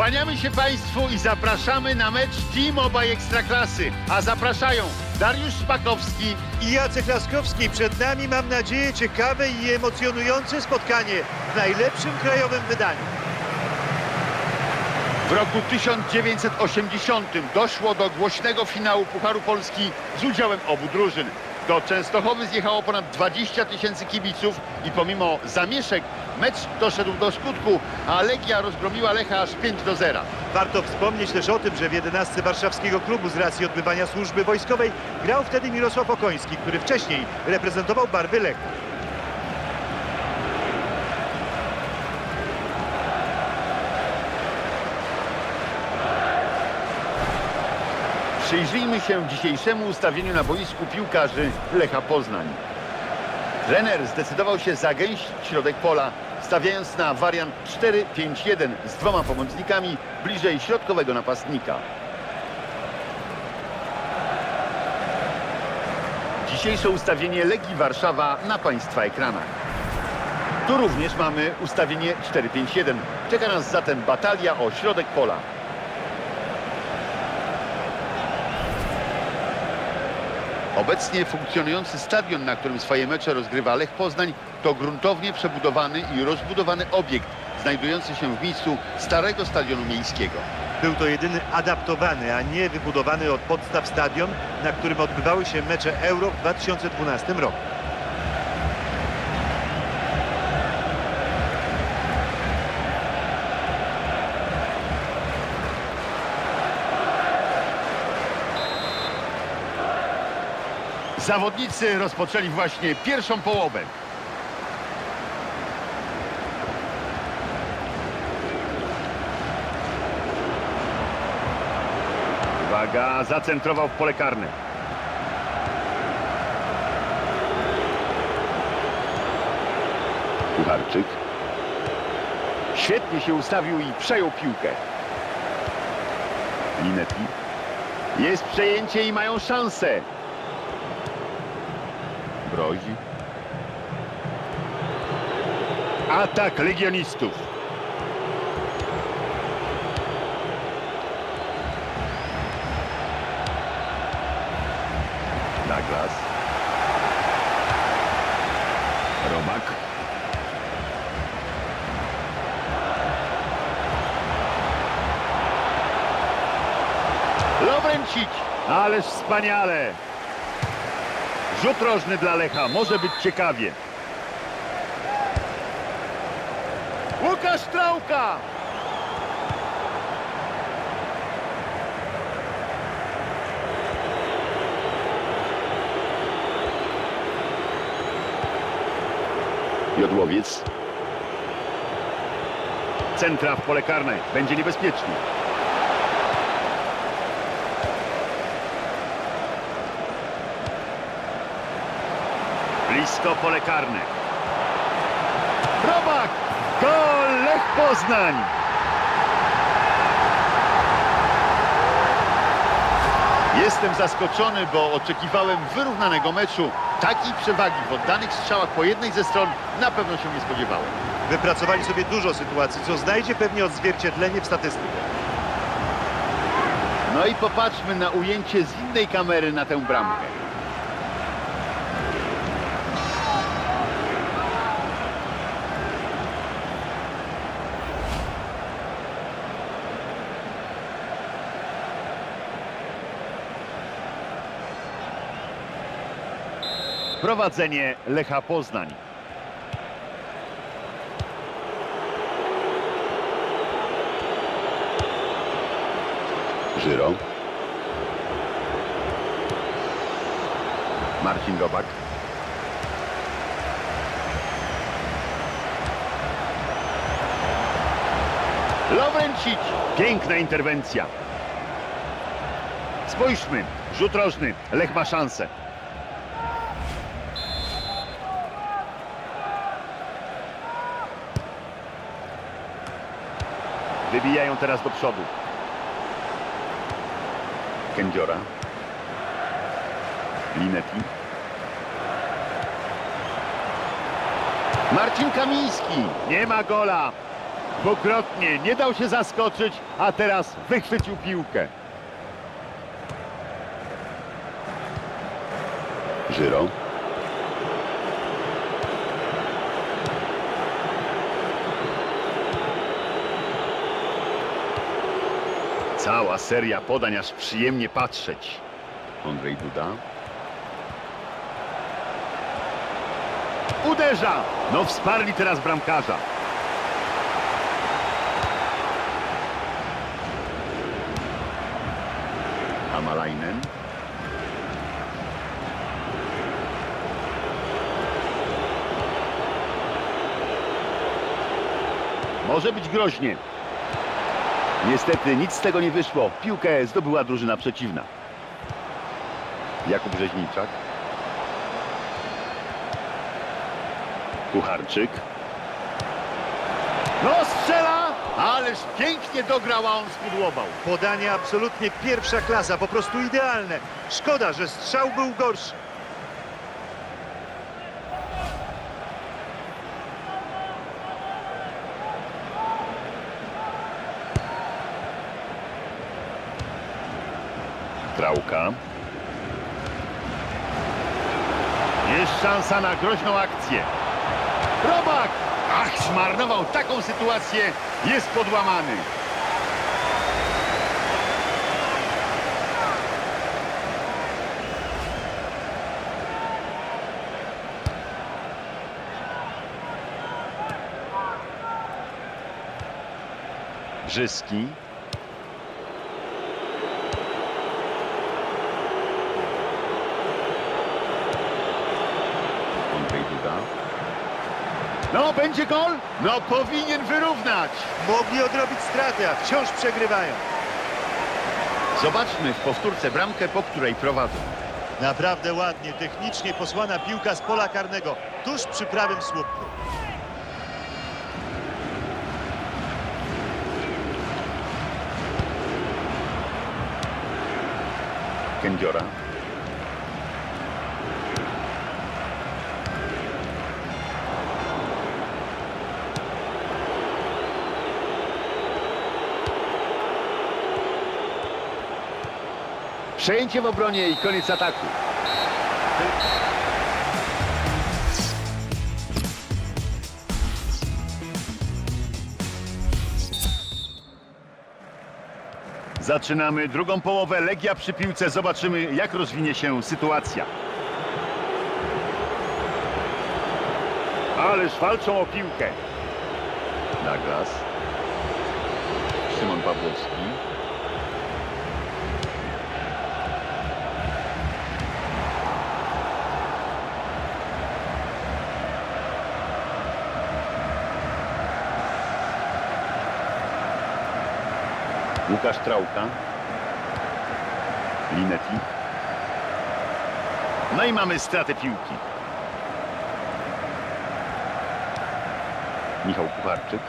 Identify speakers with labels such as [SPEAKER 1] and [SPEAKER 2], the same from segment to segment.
[SPEAKER 1] Kłaniamy się Państwu i zapraszamy na mecz Team obaj Ekstraklasy. A zapraszają Dariusz Szpakowski,
[SPEAKER 2] I Jacek Laskowski. Przed nami, mam nadzieję, ciekawe i emocjonujące spotkanie w najlepszym krajowym wydaniu.
[SPEAKER 1] W roku 1980 doszło do głośnego finału Pucharu Polski z udziałem obu drużyn. Do Częstochowy zjechało ponad 20 tysięcy kibiców i pomimo zamieszek mecz doszedł do skutku, a Legia rozgromiła Lecha aż 5 do 0.
[SPEAKER 2] Warto wspomnieć też o tym, że w 11 warszawskiego klubu z racji odbywania służby wojskowej grał wtedy Mirosław Okoński, który wcześniej reprezentował barwy Lecha.
[SPEAKER 1] Przyjrzyjmy się dzisiejszemu ustawieniu na boisku piłkarzy Lecha Poznań. Trener zdecydował się zagęścić środek pola, stawiając na wariant 4-5-1 z dwoma pomocnikami bliżej środkowego napastnika. Dzisiejsze ustawienie Legii Warszawa na Państwa ekranach. Tu również mamy ustawienie 4-5-1. Czeka nas zatem batalia o środek pola. Obecnie funkcjonujący stadion, na którym swoje mecze rozgrywa Lech Poznań, to gruntownie przebudowany i rozbudowany obiekt, znajdujący się w miejscu starego stadionu miejskiego.
[SPEAKER 2] Był to jedyny adaptowany, a nie wybudowany od podstaw stadion, na którym odbywały się mecze Euro w 2012 roku.
[SPEAKER 1] Zawodnicy rozpoczęli właśnie pierwszą połowę. Uwaga, zacentrował w pole karne. Kucharczyk. Świetnie się ustawił i przejął piłkę. Linetti. Jest przejęcie i mają szansę. Brozi. Atak legionistów. Douglas. Robak. Lovrencic. Ależ wspaniale. Rzut rożny dla Lecha. Może być ciekawie. Łukasz Trauka. Jodłowiec. Centra w pole karne. Będzie niebezpiecznie. Blisko pole karne. Robak! Gol Lech Poznań! Jestem zaskoczony, bo oczekiwałem wyrównanego meczu. Takiej przewagi w oddanych strzałach po jednej ze stron na pewno się nie spodziewałem.
[SPEAKER 2] Wypracowali sobie dużo sytuacji, co znajdzie pewnie odzwierciedlenie w statystykach.
[SPEAKER 1] No i popatrzmy na ujęcie z innej kamery na tę bramkę. Prowadzenie Lecha Poznań. Żyro. Marcin Robak. Lovrencic. Piękna interwencja. Spójrzmy. Rzut rożny. Lech ma szansę. Wybijają teraz do przodu. Kędziora. Linetti. Marcin Kamiński. Nie ma gola. Dwukrotnie nie dał się zaskoczyć, a teraz wychwycił piłkę. Żyro. Cała seria podań, aż przyjemnie patrzeć. Andrzej Duda. Uderza! No wsparli teraz bramkarza. Hamalainen. Może być groźnie. Niestety nic z tego nie wyszło. Piłkę zdobyła drużyna przeciwna. Jakub Rzeźniczak. Kucharczyk. No strzela! Ależ pięknie dograł, a on spudłował.
[SPEAKER 2] Podanie absolutnie pierwsza klasa, po prostu idealne. Szkoda, że strzał był gorszy.
[SPEAKER 1] Trałka. Jest szansa na groźną akcję. Robak! Ach, zmarnował taką sytuację. Jest podłamany. Brzyski. Andrzej Duda. No, będzie gol? No, powinien wyrównać.
[SPEAKER 2] Mogli odrobić straty, a wciąż przegrywają.
[SPEAKER 1] Zobaczmy w powtórce bramkę, po której prowadzą.
[SPEAKER 2] Naprawdę ładnie, technicznie posłana piłka z pola karnego, tuż przy prawym słupku.
[SPEAKER 1] Kędziora. Przejęcie w obronie i koniec ataku. Zaczynamy drugą połowę. Legia przy piłce. Zobaczymy, jak rozwinie się sytuacja. Ależ walczą o piłkę. Douglas. Szymon Pawłowski. Łukasz Trałka. Linetti. No i mamy stratę piłki. Michał Kucharczyk.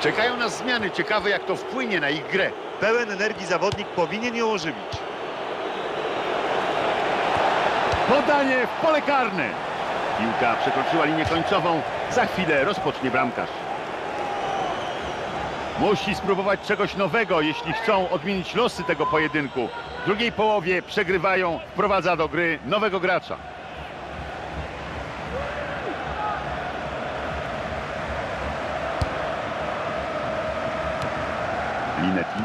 [SPEAKER 1] Czekają nas zmiany. Ciekawe jak to wpłynie na ich grę.
[SPEAKER 2] Pełen energii zawodnik powinien ją ożywić.
[SPEAKER 1] Podanie w pole karne. Piłka przekroczyła linię końcową. Za chwilę rozpocznie bramkarz. Musi spróbować czegoś nowego, jeśli chcą odmienić losy tego pojedynku. W drugiej połowie przegrywają, wprowadza do gry nowego gracza. Linetti.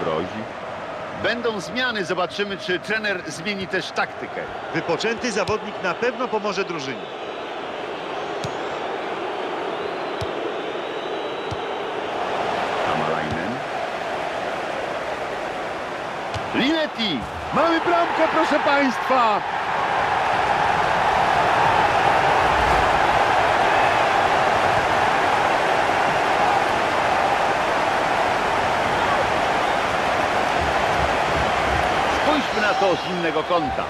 [SPEAKER 1] Grozi. Będą zmiany, zobaczymy, czy trener zmieni też taktykę.
[SPEAKER 2] Wypoczęty zawodnik na pewno pomoże drużynie.
[SPEAKER 1] Amalainen. Linetti! Mamy bramkę, proszę Państwa! wyciągnął z innego kąta.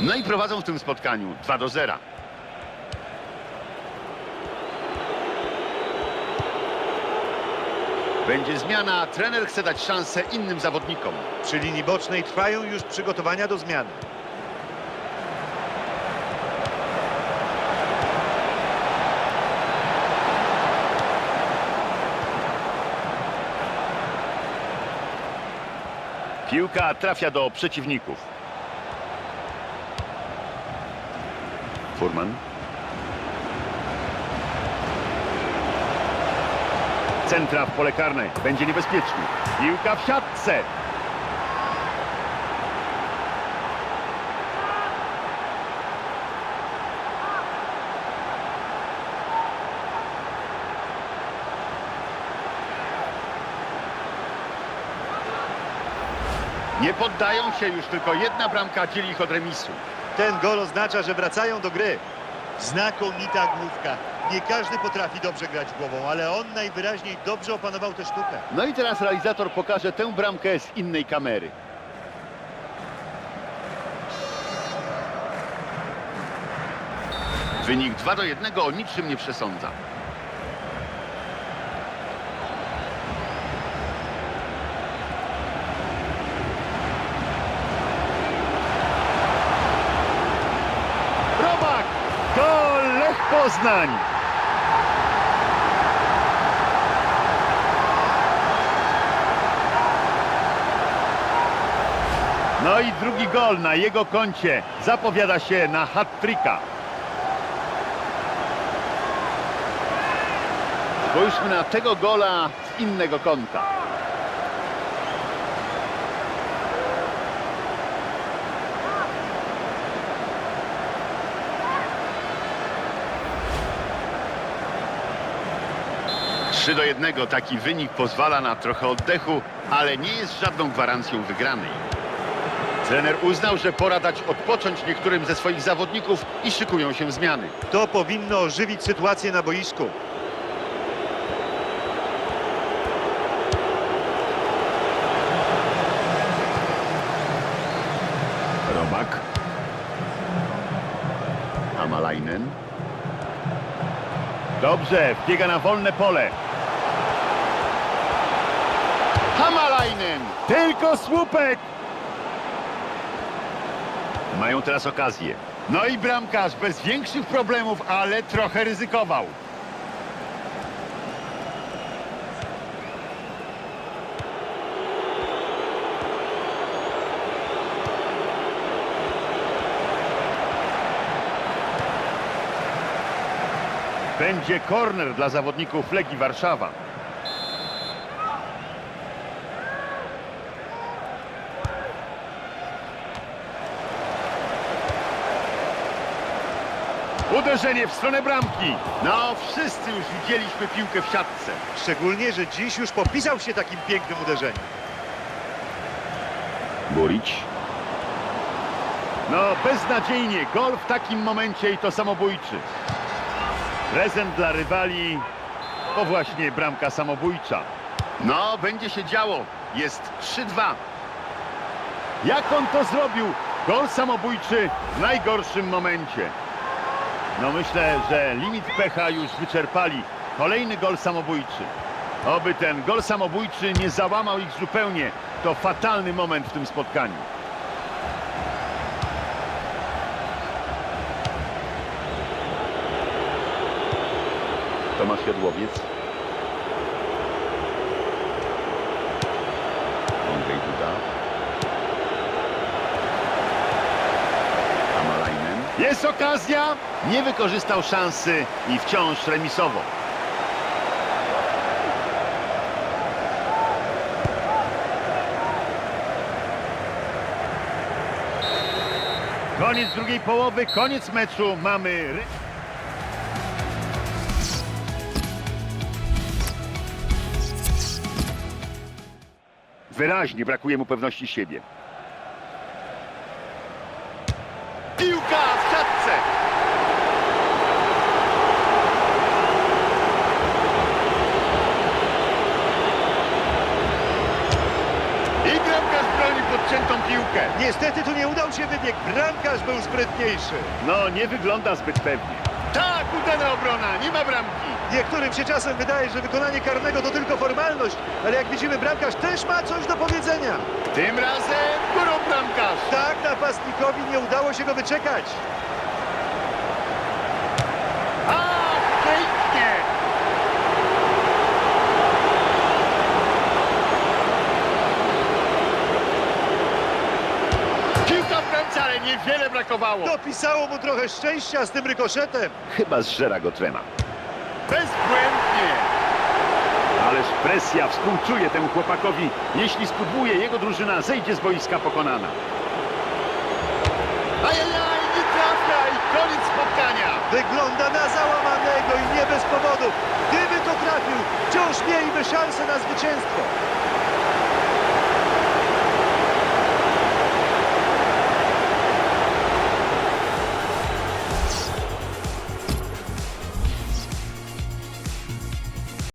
[SPEAKER 1] No i prowadzą w tym spotkaniu 2 do 0. Będzie zmiana, trener chce dać szansę innym zawodnikom.
[SPEAKER 2] Przy linii bocznej trwają już przygotowania do zmiany.
[SPEAKER 1] Piłka trafia do przeciwników. Furman. Centra w pole karne. Będzie niebezpiecznie. Piłka w siatce. Nie poddają się już, tylko jedna bramka dzieli ich od remisu.
[SPEAKER 2] Ten gol oznacza, że wracają do gry. Znakomita główka. Nie każdy potrafi dobrze grać głową, ale on najwyraźniej dobrze opanował tę sztukę.
[SPEAKER 1] No i teraz realizator pokaże tę bramkę z innej kamery. Wynik 2 do 1 o niczym nie przesądza. Poznań! No i drugi gol na jego koncie zapowiada się na hat-tricka. Spójrzmy na tego gola z innego kąta. Trzy do jednego taki wynik pozwala na trochę oddechu, ale nie jest żadną gwarancją wygranej. Trener uznał, że pora dać odpocząć niektórym ze swoich zawodników i szykują się zmiany.
[SPEAKER 2] To powinno ożywić sytuację na boisku.
[SPEAKER 1] Robak. Amalainen. Dobrze, wbiega na wolne pole. Hamalainen! Tylko słupek! Mają teraz okazję. No i bramkarz bez większych problemów, ale trochę ryzykował. Będzie korner dla zawodników Legii Warszawa. Uderzenie w stronę bramki. No, wszyscy już widzieliśmy piłkę w siatce.
[SPEAKER 2] Szczególnie, że dziś już popisał się takim pięknym uderzeniem.
[SPEAKER 1] Burić. No, beznadziejnie. Gol w takim momencie i to samobójczy. Prezent dla rywali, to właśnie bramka samobójcza. No, będzie się działo. Jest 3-2. Jak on to zrobił? Gol samobójczy w najgorszym momencie. No myślę, że limit pecha już wyczerpali. Kolejny gol samobójczy. Oby ten gol samobójczy nie załamał ich zupełnie. To fatalny moment w tym spotkaniu. Tomasz Jadłowiec. Andrzej Duda. Amalainen. Jest okazja! Nie wykorzystał szansy i wciąż remisowo. Koniec drugiej połowy, koniec meczu. Mamy... Wyraźnie brakuje mu pewności siebie. Piłka w siatce! I bramkarz broni podciętą piłkę.
[SPEAKER 2] Niestety tu nie udał się wybieg. Bramkarz był sprytniejszy.
[SPEAKER 1] No, nie wygląda zbyt pewnie. Tak, udana obrona, nie ma bramki.
[SPEAKER 2] Niektórym się czasem wydaje, że wykonanie karnego to tylko formalność, ale jak widzimy bramkarz też ma coś do powiedzenia.
[SPEAKER 1] Tym razem górą bramkarz.
[SPEAKER 2] Tak, napastnikowi nie udało się go wyczekać.
[SPEAKER 1] A, pięknie. Piłka w bramce, ale niewiele brakowało.
[SPEAKER 2] Dopisało mu trochę szczęścia z tym rykoszetem.
[SPEAKER 1] Chyba zżera go trema. Bezbłędnie. Ależ presja współczuje temu chłopakowi. Jeśli spudłuje, jego drużyna zejdzie z boiska pokonana. Ajajaj, nie trafia i koniec spotkania.
[SPEAKER 2] Wygląda na załamanego i nie bez powodu. Gdyby to trafił, wciąż mieliby szansę na zwycięstwo.